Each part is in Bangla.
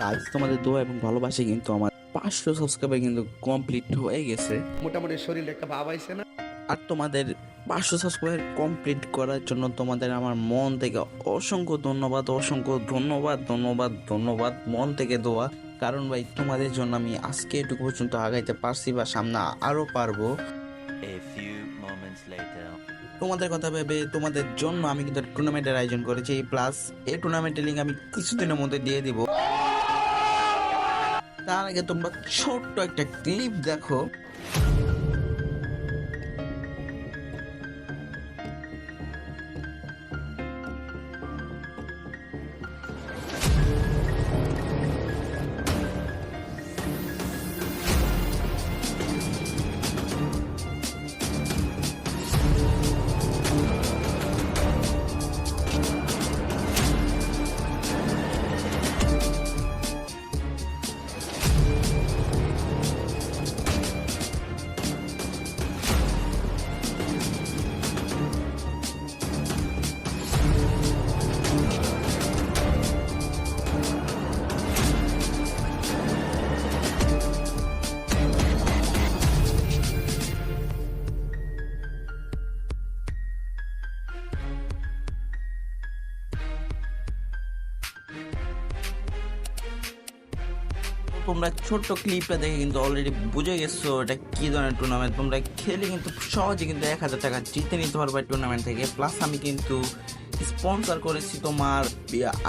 গাইজ তোমাদের দোয়া এবং ভালোবাসে কিন্তু আমার পাঁচশো সাবস্ক্রাইবার কিন্তু কমপ্লিট হয়ে গেছে। মোটামুটি শরীরে একটা ভাব আইছে না? আর তোমাদের পাঁচশো সাবস্ক্রাইবার কমপ্লিট করার জন্য তোমাদের আমার মন থেকে অসংখ্য ধন্যবাদ অসংখ্য ধন্যবাদ ধন্যবাদ ধন্যবাদ মন থেকে দোয়া। কারণ ভাই তোমাদের জন্য আমি আজকে এটুকু পর্যন্ত আগাইতে পারছি বা সামনে আরও পারব। A few moments later. তোমাদের কথা ভেবে তোমাদের জন্য আমি কিন্তু টুর্নামেন্টের আয়োজন করেছি। প্লাস এই টুর্নামেন্টের লিঙ্ক আমি কিছুদিনের মধ্যে দিয়ে দিব। তার আগে তোমরা ছোট্ট একটা ক্লিপ দেখো। তোমরা ছোট্ট ক্লিপটা দেখে কিন্তু অলরেডি বুঝে গেছো এটা কি ধরনের টুর্নামেন্ট তোমরা খেলে কিন্তু সহজে কিন্তু এক হাজার টাকা জিতে নিতে পারবে টুর্নামেন্ট থেকে। প্লাস আমি কিন্তু স্পন্সর করেছি তোমার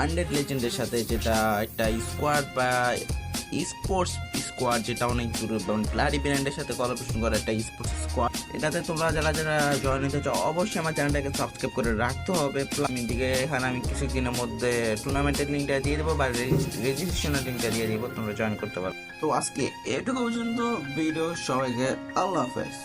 আন্ডেড লেজেন্ডের সাথে, যেটা একটা স্কোয়াড বা স্পোর্টস স্কোয়াড যেটা অনেক ব্লাডি ব্র্যান্ডের সাথে কলাবরেশন করা একটা স্পোর্টস স্কোয়াড এটাতে তোমরা যারা যারা জয়েন হতে চাও, অবশ্যই আমার চ্যানেলটাকে সাবস্ক্রাইব করে রাখতে হবে। আমি দিকে এখানে আমি কিছুদিনের মধ্যে টুর্নামেন্টের লিঙ্কটা দিয়ে দেবো, বা রেজিস্ট্রেশনের লিঙ্কটা দিয়ে দেবো, তোমরা জয়েন করতে পারো। তো আজকে এটুকু পর্যন্ত ভিডিও সবাইকে আল্লাহ হাফেজ।